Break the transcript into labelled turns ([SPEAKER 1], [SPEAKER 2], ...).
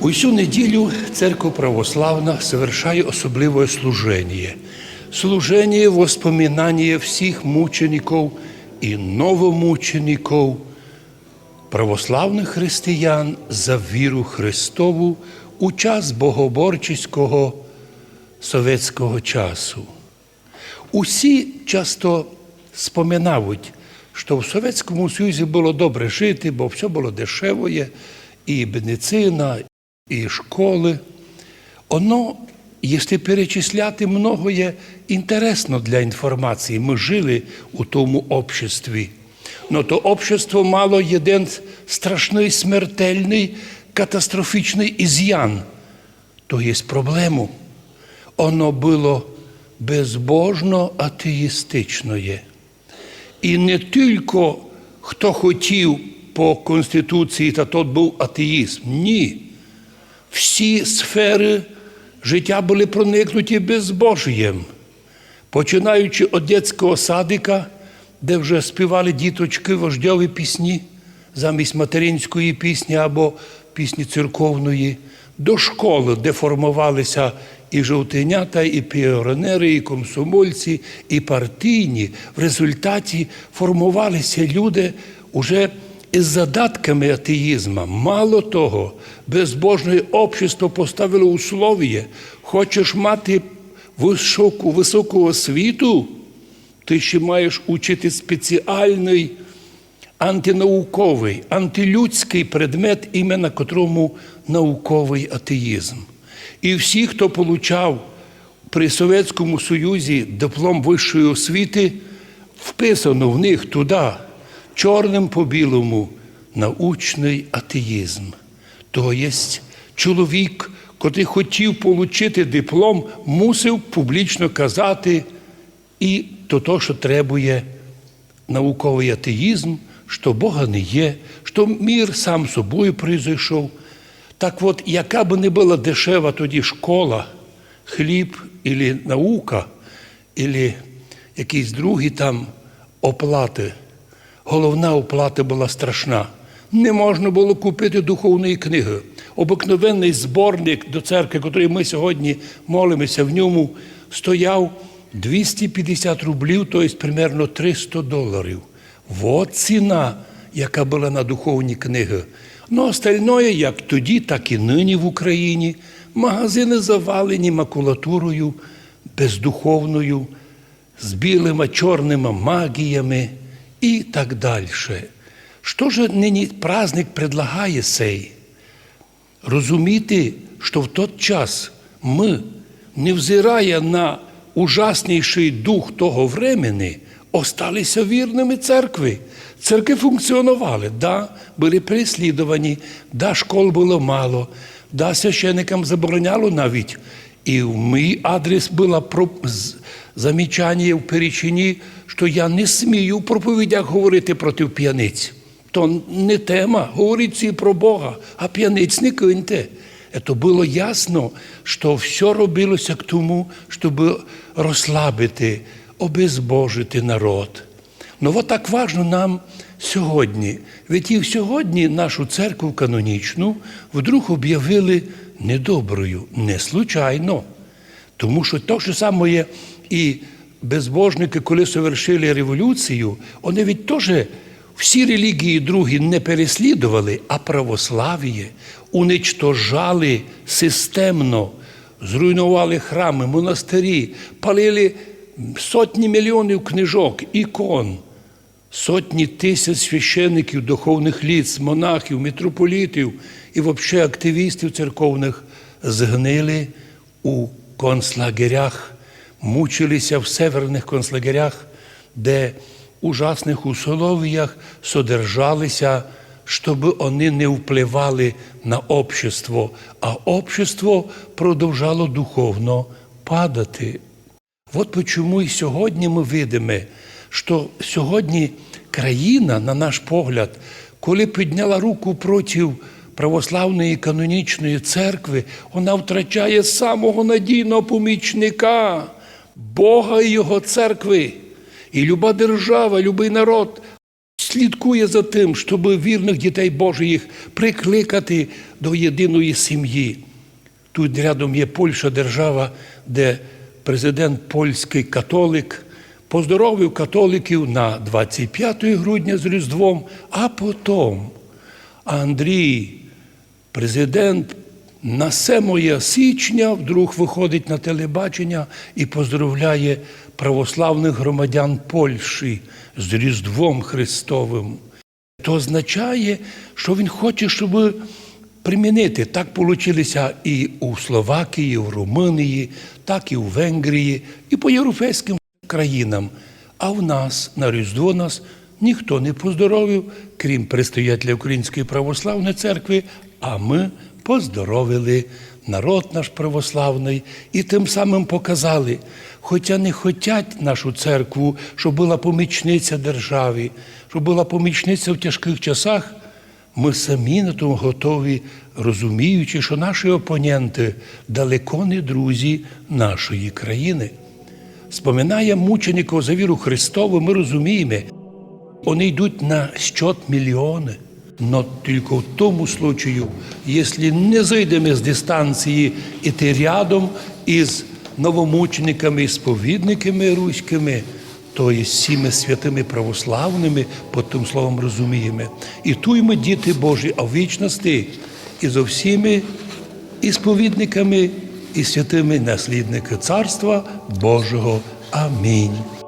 [SPEAKER 1] Усю неділю церква православна совершає особливе служение. Служение воспоминания всіх мучеників і новомучеників, православних християн за віру Христову у час богоборчого совєтського часу. Усі часто споминають, що в Совєтському Союзі було добре жити, бо все було дешевое, і медицина, і школи. Оно, якщо перечисляти, многое інтересно для інформації. Ми жили у тому обществі. Но то общество мало один страшний, смертельний, катастрофічний із'ян. То є проблему. Оно було безбожно атеїстичне. І не тільки хто хотів по Конституції, та тот був атеїзм. Ні. Всі сфери життя були проникнуті безбожієм. Починаючи від дитячого садика, де вже співали діточки вождьові пісні замість материнської пісні або пісні церковної, до школи, де формувалися і жовтенята, і піонери, і комсомольці, і партійні. В результаті формувалися люди уже із задатками атеїзму. Мало того, безбожне общество поставило услов'я, хочеш мати високу, високу освіту, ти ще маєш учити спеціальний антинауковий, антилюдський предмет, іменно котрому науковий атеїзм. І всі, хто получав при Совєтському Союзі диплом вищої освіти, вписано в них туди, чорним по білому, научний атеїзм. То є чоловік, котрий хотів отримати диплом, мусив публічно казати і то, то що требує науковий атеїзм, що Бога не є, що мір сам собою прийшов. Так от, яка б не була дешева тоді школа, хліб, і наука, і якісь другі там оплати, головна оплата була страшна. Не можна було купити духовної книги. Обикновенний зборник до церкви, який ми сьогодні молимося, в ньому стояв 250 рублів, тобто примерно 300 доларів. Вот ціна, яка була на духовні книги. Ну, остальное, як тоді, так і нині в Україні, магазини завалені макулатурою, бездуховною, з білими, чорними магіями і так далі. Що ж нині праздник предлагає сей? Розуміти, що в той час ми, невзирає на ужасніший дух того времени, осталися вірними церкви. Церкви функціонували, да, були переслідувані, да, школ було мало, да, священникам забороняло навіть. І в мій адрес було замічання в перечині, що я не смію в проповідях говорити проти п'яниць. То не тема, говорить про Бога, а п'яниць не киньте. Це було ясно, що все робилося к тому, щоб розслабити, обезбожити народ. Ну от так важно нам сьогодні. Ведь і сьогодні нашу церкву канонічну вдруг об'явили недоброю, не случайно. Тому що те ж саме і безбожники, коли совершили революцію, вони від теж всі релігії другі не переслідували, а православ'я уничтожали системно, зруйнували храми, монастирі, палили сотні мільйонів книжок, ікон, сотні тисяч священиків, духовних ліц, монахів, митрополітів і взагалі активістів церковних згнили у концлагерях, мучилися в северних концлагерях, де ужасних условиях содержалися, щоб вони не впливали на общество, а общество продовжало духовно падати. От чому і сьогодні ми видимо, що сьогодні країна, на наш погляд, коли підняла руку проти православної канонічної церкви, вона втрачає самого надійного помічника, Бога і Його церкви. І люба держава, любий народ слідкує за тим, щоб вірних дітей Божих прикликати до єдиної сім'ї. Тут рядом є Польща держава, де президент польський католик поздоровив католиків на 25 грудня з Різдвом, а потім Андрій, президент, на 7 січня вдруг виходить на телебачення і поздоровляє православних громадян Польщі з Різдвом Христовим. То означає, що він хоче, щоб примінити. Так вийшло і у Словакії, і в Румунії, так і в Венгрії, і по європейським країнам. А в нас на Різдво нас ніхто не поздоровив, крім предстоятеля Української православної церкви, а ми поздоровили народ наш православний і тим самим показали, хоча не хотять нашу церкву, щоб була помічниця державі, щоб була помічниця в тяжких часах, ми самі на тому готові, розуміючи, що наші опоненти далеко не друзі нашої країни. Споминає мучеників за віру Христову, ми розуміємо, вони йдуть на счет мільйони. Но тільки в тому случаю, якщо не зайдемо з дистанції іти рядом із новомучениками і сповідниками руськими, то є всіми святими православними, під тим словом розуміємо. І туй ми діти Божі, а в вічності і зо всіми і сповідниками, і святими наслідники Царства Божого. Амінь.